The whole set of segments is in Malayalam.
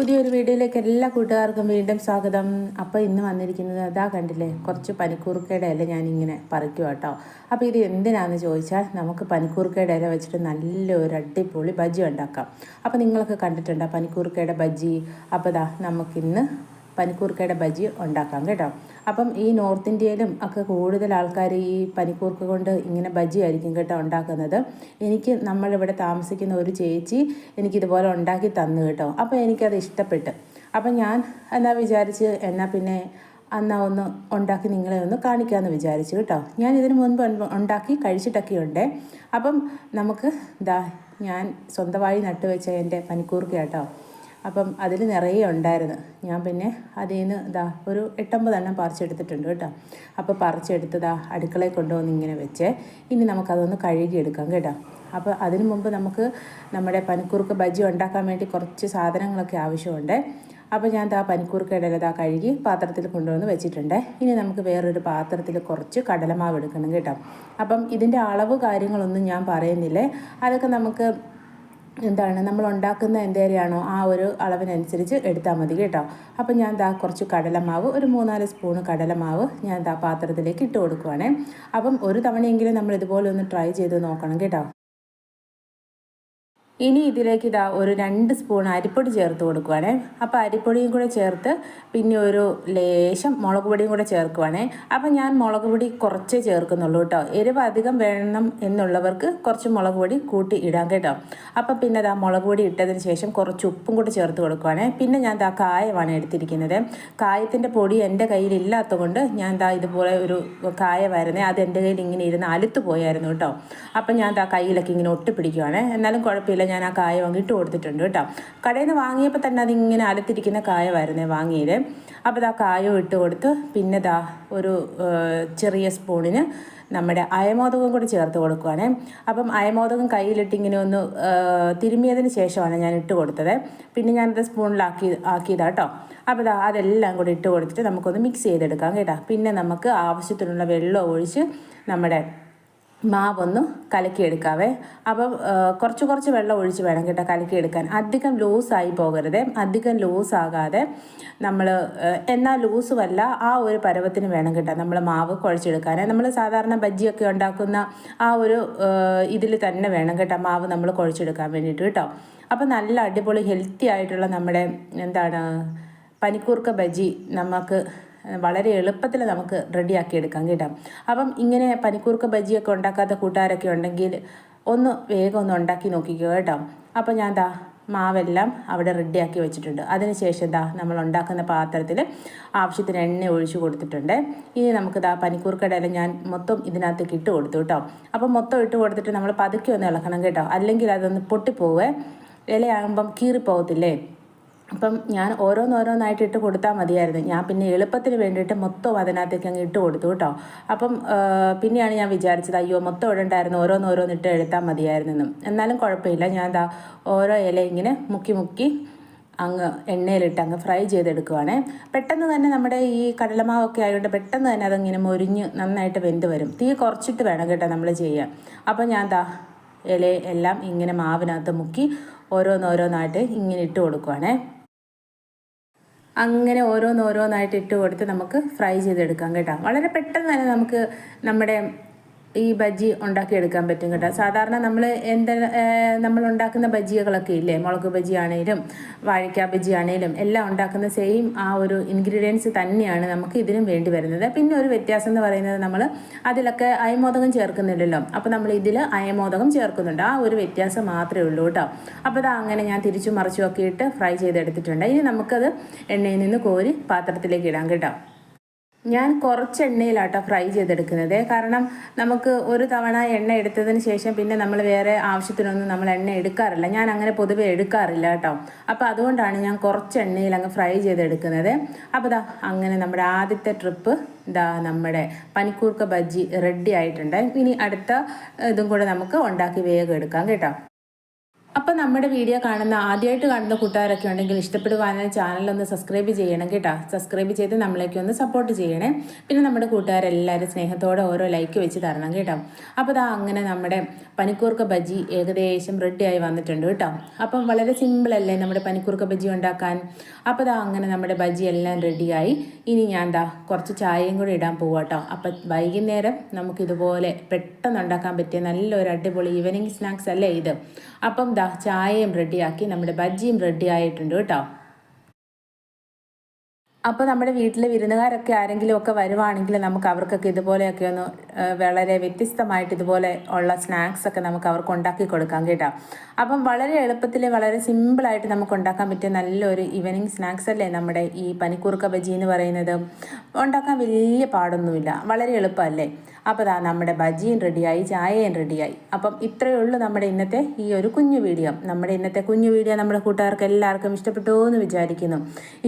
പുതിയൊരു വീഡിയോയിലേക്ക് എല്ലാ കൂട്ടുകാർക്കും വീണ്ടും സ്വാഗതം. അപ്പോൾ ഇന്ന് വന്നിരിക്കുന്നത് അതാ കണ്ടില്ലേ? കുറച്ച് പനിക്കൂർക്കയുടെ ഇല ഞാനിങ്ങനെ പറിക്കും കേട്ടോ അപ്പോൾ ഇത് എന്തിനാണെന്ന് ചോദിച്ചാൽ നമുക്ക് പനിക്കൂർക്കയുടെ ഇല വെച്ചിട്ട് നല്ലൊരു അടിപൊളി ബജ്ജി ഉണ്ടാക്കാം. അപ്പോൾ നിങ്ങളൊക്കെ കണ്ടിട്ടുണ്ടോ പനിക്കൂർക്കയുടെ ബജ്ജി? അപ്പോൾ ദാ നമുക്കിന്ന് പനിക്കൂർക്കയുടെ ബജ്ജി ഉണ്ടാക്കാം കേട്ടോ. അപ്പം ഈ നോർത്ത് ഇന്ത്യയിലും ഒക്കെ കൂടുതൽ ആൾക്കാർ ഈ പനിക്കൂർക്ക കൊണ്ട് ഇങ്ങനെ ബജി ആയിരിക്കും കേട്ടോ ഉണ്ടാക്കുന്നത്. എനിക്ക് നമ്മളിവിടെ താമസിക്കുന്ന ഒരു ചേച്ചി എനിക്കിതുപോലെ ഉണ്ടാക്കി തന്നു കേട്ടോ. അപ്പോൾ എനിക്കത് ഇഷ്ടപ്പെട്ട്. അപ്പം ഞാൻ എന്നാ വിചാരിച്ച് എന്നാൽ പിന്നെ എന്നാ ഒന്ന് ഉണ്ടാക്കി നിങ്ങളെ ഒന്ന് കാണിക്കാമെന്ന് വിചാരിച്ചു കേട്ടോ. ഞാൻ ഇതിന് മുൻപ് ഉണ്ടാക്കി കഴിച്ചിട്ടൊക്കെ ഉണ്ട്. അപ്പം നമുക്ക് ദാ ഞാൻ സ്വന്തമായി നട്ടുവെച്ച എന്റെ പനിക്കൂർക്ക കേട്ടോ. അപ്പം അതിൽ നിറയെ ഉണ്ടായിരുന്നു. ഞാൻ പിന്നെ അതിൽ നിന്ന് ഇതാ ഒരു എട്ടമ്പതെണ്ണം പറിച്ചെടുത്തിട്ടുണ്ട് കേട്ടോ. അപ്പോൾ പറിച്ചെടുത്തതാ ഇതാ അടുക്കളയിൽ കൊണ്ടുവന്ന് ഇങ്ങനെ വെച്ച്. ഇനി നമുക്കതൊന്ന് കഴുകിയെടുക്കാം കേട്ടോ. അപ്പോൾ അതിനു മുമ്പ് നമുക്ക് നമ്മുടെ പനിക്കൂർക്ക ബജി ഉണ്ടാക്കാൻ വേണ്ടി കുറച്ച് സാധനങ്ങളൊക്കെ ആവശ്യമുണ്ട്. അപ്പോൾ ഞാൻ ദാ പനിക്കൂർക്ക ഇടലതാ കഴുകി പാത്രത്തിൽ കൊണ്ടുവന്ന് വെച്ചിട്ടുണ്ട്. ഇനി നമുക്ക് വേറൊരു പാത്രത്തിൽ കുറച്ച് കടലമാവ് എടുക്കണം കേട്ടോ. അപ്പം ഇതിന്റെ അളവ് കാര്യങ്ങളൊന്നും ഞാൻ പറയുന്നില്ലേ. അതൊക്കെ നമുക്ക് എന്താണ് നമ്മൾ ഉണ്ടാക്കുന്ന എന്തേരെയാണോ ആ ഒരു അളവിനനുസരിച്ച് എടുത്താൽ മതി കേട്ടോ. അപ്പം ഞാൻ ദാ കുറച്ച് കടലമാവ് ഒരു മൂന്നാൽ സ്പൂണ് കടലമാവ് ഞാൻ ദാ പാത്രത്തിലേക്ക് ഇട്ട് കൊടുക്കുവാണേ. അപ്പം ഒരു തവണയെങ്കിലും നമ്മൾ ഇതുപോലെ ഒന്ന് ട്രൈ ചെയ്ത് നോക്കണം കേട്ടോ. ഇനി ഇതിലേക്ക് ഇതാ ഒരു രണ്ട് സ്പൂൺ അരിപ്പൊടി ചേർത്ത് കൊടുക്കുവാണേ. അപ്പോൾ അരിപ്പൊടിയും കൂടെ ചേർത്ത് പിന്നെ ഒരു ലേശം മുളക് പൊടിയും കൂടെ ചേർക്കുവാണേ. അപ്പോൾ ഞാൻ മുളക് പൊടി കുറച്ചേ ചേർക്കുന്നുള്ളൂ കേട്ടോ എരിവ് അധികം വേണം എന്നുള്ളവർക്ക് കുറച്ച് മുളക് പൊടി കൂട്ടി ഇടാം കേട്ടോ. അപ്പോൾ പിന്നെ ദാ മുളക് പൊടി ഇട്ടതിന് ശേഷം കുറച്ച് ഉപ്പും കൂടെ ചേർത്ത് കൊടുക്കുവാണേ. പിന്നെ ഞാൻ ഇതാ കായമാണ് എടുത്തിരിക്കുന്നത്. കായത്തിന്റെ പൊടി എന്റെ കയ്യിൽ ഇല്ലാത്തതുകൊണ്ട് ഞാൻ ഇതാ ഇതുപോലെ ഒരു കായ വരുന്നേ അത് എന്റെ കയ്യിൽ ഇങ്ങനെ ഇരുന്ന് അലുത്ത് പോയായിരുന്നു കേട്ടോ അപ്പം ഞാൻ ഇതാ കയ്യിലൊക്കെ ഇങ്ങനെ ഒട്ടിപ്പിടിക്കുവാണേ. എന്നാലും കുഴപ്പമില്ല. ഞാൻ ആ കായ വാങ്ങിയിട്ട് കൊടുത്തിട്ടുണ്ട് കേട്ടോ. കടയിൽ നിന്ന് വാങ്ങിയപ്പോൾ തന്നെ അതിങ്ങനെ അലത്തിരിക്കുന്ന കായ വരുന്നേ വാങ്ങിയത് അപ്പോൾ ആ കായം ഇട്ട് കൊടുത്ത് പിന്നെ ദാ ഒരു ചെറിയ സ്പൂണിന് നമ്മുടെ അയമോദകം കൂടി ചേർത്ത് കൊടുക്കുവാണേ. അപ്പം അയമോദകം കയ്യിലിട്ട് ഇങ്ങനെ ഒന്ന് തിരുമ്മിയതിന് ശേഷമാണ് ഞാൻ ഇട്ട് കൊടുത്തത്. പിന്നെ ഞാനത് സ്പൂണിലാക്കി ആക്കിയതാട്ടോ അപ്പോൾ ഇതാ അതെല്ലാം കൂടി ഇട്ട് കൊടുത്തിട്ട് നമുക്കൊന്ന് മിക്സ് ചെയ്തെടുക്കാം കേട്ടോ. പിന്നെ നമുക്ക് ആവശ്യത്തിനുള്ള വെള്ളം ഒഴിച്ച് നമ്മുടെ മാവൊന്ന് കലക്കിയെടുക്കാവേ. അപ്പം കുറച്ച് കുറച്ച് വെള്ളം ഒഴിച്ച് വേണം കേട്ടോ കലക്കിയെടുക്കാൻ. അധികം ലൂസായി പോകരുത്. അധികം ലൂസാകാതെ നമ്മൾ എന്നാൽ ലൂസുമല്ല ആ ഒരു പരുവത്തിന് വേണം കേട്ടോ നമ്മൾ മാവ് കുഴച്ചെടുക്കാൻ നമ്മൾ സാധാരണ ബജ്ജിയൊക്കെ ഉണ്ടാക്കുന്ന ആ ഒരു ഇതിൽ തന്നെ വേണം കേട്ടോ മാവ് നമ്മൾ കുഴച്ചെടുക്കാൻ വേണ്ടിയിട്ട് കേട്ടോ. അപ്പം നല്ല അടിപൊളി ഹെൽത്തി ആയിട്ടുള്ള നമ്മുടെ എന്താണ് പനിക്കൂർക്ക ബജ്ജി നമുക്ക് വളരെ എളുപ്പത്തിൽ നമുക്ക് റെഡിയാക്കി എടുക്കാം കേട്ടോ. അപ്പം ഇങ്ങനെ പനിക്കൂർക്ക ബജിയൊക്കെ ഉണ്ടാക്കാത്ത കൂട്ടുകാരൊക്കെ ഉണ്ടെങ്കിൽ ഒന്ന് വേഗം ഒന്ന് ഉണ്ടാക്കി നോക്കിക്കോ കേട്ടോ. അപ്പം ഞാൻ ദാ മാവെല്ലാം അവിടെ റെഡിയാക്കി വെച്ചിട്ടുണ്ട്. അതിനുശേഷം ദാ നമ്മൾ ഉണ്ടാക്കുന്ന പാത്രത്തിൽ ആവശ്യത്തിന് എണ്ണ ഒഴിച്ചു കൊടുത്തിട്ടുണ്ട്. ഇനി നമുക്ക് ദാ പനിക്കൂർക്കടയില ഞാൻ മൊത്തം ഇതിനകത്തേക്ക് ഇട്ട് കൊടുത്തു കേട്ടോ. അപ്പം മൊത്തം ഇട്ട് കൊടുത്തിട്ട് നമ്മൾ പതുക്കെ ഒന്ന് ഇളക്കണം കേട്ടോ. അല്ലെങ്കിൽ അതൊന്ന് പൊട്ടിപ്പോവേ. ഇലയാകുമ്പം കീറിപ്പോകത്തില്ലേ? അപ്പം ഞാൻ ഓരോന്നോരോന്നായിട്ട് ഇട്ട് കൊടുത്താൽ മതിയായിരുന്നു. ഞാൻ പിന്നെ എളുപ്പത്തിന് വേണ്ടിയിട്ട് മൊത്തം അതിനകത്തേക്ക് അങ്ങ് ഇട്ട് കൊടുത്തു കേട്ടോ. അപ്പം പിന്നെയാണ് ഞാൻ വിചാരിച്ചത് അയ്യോ മൊത്തം ഇടണ്ടായിരുന്നു ഓരോന്നോരോന്ന് ഇട്ട് എടുത്താൽ മതിയായിരുന്നു എന്നാലും കുഴപ്പമില്ല. ഞാൻ എന്താ ഓരോ ഇല ഇങ്ങനെ മുക്കി മുക്കി അങ്ങ് എണ്ണയിലിട്ട് അങ്ങ് ഫ്രൈ ചെയ്തെടുക്കുവാണേ. പെട്ടെന്ന് തന്നെ നമ്മുടെ ഈ കടലമാവൊക്കെ ആയതുകൊണ്ട് പെട്ടെന്ന് തന്നെ അതങ്ങനെ മൊരിഞ്ഞ് നന്നായിട്ട് വെന്ത് വരും. തീ കുറച്ചിട്ട് വേണം കേട്ടോ നമ്മൾ ചെയ്യാൻ. അപ്പം ഞാൻ എന്താ ഇല എല്ലാം ഇങ്ങനെ മാവിനകത്ത് മുക്കി ഓരോന്നോരോന്നായിട്ട് ഇങ്ങനെ ഇട്ട് കൊടുക്കുവാണേ. അങ്ങനെ ഓരോന്നോരോന്നായിട്ട് ഇട്ട് കൊടുത്ത് നമുക്ക് ഫ്രൈ ചെയ്തെടുക്കാം കേട്ടോ. വളരെ പെട്ടെന്ന് തന്നെ നമുക്ക് നമ്മുടെ ഈ ബജ്ജി ഉണ്ടാക്കിയെടുക്കാൻ പറ്റും കേട്ടോ. സാധാരണ നമ്മൾ എന്താ നമ്മൾ ഉണ്ടാക്കുന്ന ബജ്ജികളൊക്കെ ഇല്ലേ? മുളക് ബജ്ജി ആണെങ്കിലും വാഴയ്ക്ക ബജ്ജി ആണെങ്കിലും എല്ലാം ഉണ്ടാക്കുന്ന സെയിം ആ ഒരു ഇൻഗ്രീഡിയൻസ് തന്നെയാണ് നമുക്ക് ഇതിനും വേണ്ടി വരുന്നത്. പിന്നെ ഒരു വ്യത്യാസം എന്ന് പറയുന്നത് നമ്മൾ അതിലൊക്കെ അയമോദകം ചേർക്കുന്നില്ലല്ലോ. അപ്പോൾ നമ്മൾ ഇതിൽ അയമോദകം ചേർക്കുന്നുണ്ട്. ആ ഒരു വ്യത്യാസം മാത്രമേ ഉള്ളൂ കേട്ടോ. അപ്പോൾ അത് അങ്ങനെ ഞാൻ തിരിച്ചു മറിച്ചുമൊക്കെ ഇട്ട് ഫ്രൈ ചെയ്തെടുത്തിട്ടുണ്ട്. ഇനി നമുക്കത് എണ്ണയിൽ നിന്ന് കോരി പാത്രത്തിലേക്ക് ഇടാം കേട്ടോ. ഞാൻ കുറച്ച് എണ്ണയിലാട്ടോ ഫ്രൈ ചെയ്തെടുക്കുന്നത്. കാരണം നമുക്ക് ഒരു തവണ എണ്ണ എടുത്തതിന് ശേഷം പിന്നെ നമ്മൾ വേറെ ആവശ്യത്തിനൊന്നും നമ്മൾ എണ്ണ എടുക്കാറില്ല. ഞാൻ അങ്ങനെ പൊതുവെ എടുക്കാറില്ല കേട്ടോ. അപ്പോൾ അതുകൊണ്ടാണ് ഞാൻ കുറച്ച് എണ്ണയിൽ അങ്ങ് ഫ്രൈ ചെയ്തെടുക്കുന്നത്. അപ്പോൾ ദാ അങ്ങനെ നമ്മുടെ ആദ്യത്തെ ട്രിപ്പ് ഇതാ നമ്മുടെ പനിക്കൂർക്ക ബജ്ജി റെഡി ആയിട്ടുണ്ട്. ഇനി അടുത്ത ഇതും കൂടെ നമുക്ക് ഉണ്ടാക്കി വേഗം എടുക്കാം കേട്ടോ. അപ്പോൾ നമ്മുടെ വീഡിയോ കാണുന്ന ആദ്യമായിട്ട് കാണുന്ന കൂട്ടുകാരൊക്കെ ഉണ്ടെങ്കിൽ ഇഷ്ടപ്പെടുവാനും ചാനലൊന്ന് സബ്സ്ക്രൈബ് ചെയ്യണം കേട്ടോ. സബ്സ്ക്രൈബ് ചെയ്ത് നമ്മളേക്ക് ഒന്ന് സപ്പോർട്ട് ചെയ്യണേ. പിന്നെ നമ്മുടെ കൂട്ടുകാരെല്ലാവരും സ്നേഹത്തോടെ ഓരോ ലൈക്ക് വെച്ച് തരണം കേട്ടോ. അപ്പോൾ ദാ അങ്ങനെ നമ്മുടെ പനിക്കൂർക്ക ബജി ഏകദേശം റെഡിയായി വന്നിട്ടുണ്ട് കേട്ടോ. അപ്പം വളരെ സിമ്പിളല്ലേ നമ്മുടെ പനിക്കൂർക്ക ബജി ഉണ്ടാക്കാൻ? അപ്പോൾ ദാ അങ്ങനെ നമ്മുടെ ബജി എല്ലാം റെഡിയായി ഇനി ഞാൻ എന്താ കുറച്ച് ചായയും കൂടി ഇടാൻ പോവാട്ടോ അപ്പം വൈകുന്നേരം നമുക്കിതുപോലെ പെട്ടെന്ന് ഉണ്ടാക്കാൻ പറ്റിയ നല്ലൊരു അടിപൊളി ഈവനിങ് സ്നാക്സ് അല്ലേ ഇത്. അപ്പം ദാ ചായയും റെഡിയാക്കി നമ്മുടെ ബജ്ജിയും റെഡി ആയിട്ടുണ്ട് കേട്ടോ. അപ്പോൾ നമ്മുടെ വീട്ടിലെ വിരുന്നുകാരൊക്കെ ആരെങ്കിലും ഒക്കെ വരുവാണെങ്കിൽ നമുക്ക് അവർക്കൊക്കെ ഇതുപോലെയൊക്കെ ഒന്ന് വളരെ വ്യത്യസ്തമായിട്ട് ഇതുപോലെ ഉള്ള സ്നാക്സ് ഒക്കെ നമുക്ക് അവർക്ക് ഉണ്ടാക്കി കൊടുക്കാം കേട്ടോ. അപ്പം വളരെ എളുപ്പത്തിൽ വളരെ സിമ്പിളായിട്ട് നമുക്ക് ഉണ്ടാക്കാൻ പറ്റിയ നല്ലൊരു ഈവനിങ് സ്നാക്സ് അല്ലേ നമ്മുടെ ഈ പനിക്കൂർക്ക ബജി എന്ന് പറയുന്നത്. ഉണ്ടാക്കാൻ വലിയ പാടൊന്നുമില്ല. വളരെ എളുപ്പമല്ലേ? അപ്പോൾ ദാ നമ്മുടെ ബജിയും റെഡിയായി ചായയും റെഡിയായി. അപ്പം ഇത്രയേ ഉള്ളൂ നമ്മുടെ ഇന്നത്തെ ഈ ഒരു കുഞ്ഞു വീഡിയോ. നമ്മുടെ ഇന്നത്തെ കുഞ്ഞു വീഡിയോ നമ്മുടെ കൂട്ടുകാർക്ക് എല്ലാവർക്കും ഇഷ്ടപ്പെട്ടു എന്ന് വിചാരിക്കുന്നു.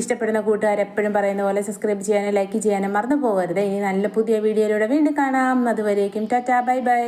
ഇഷ്ടപ്പെടുന്ന കൂട്ടുകാർ എപ്പോഴും പറയുന്ന പോലെ സബ്സ്ക്രൈബ് ചെയ്യാനും ലൈക്ക് ചെയ്യാനും മറന്നു പോകരുത്. ഇനി നല്ല പുതിയ വീഡിയോയിലൂടെ വീണ്ടും കാണാം. അതുവരേക്കും ടാറ്റാ ബൈ ബൈ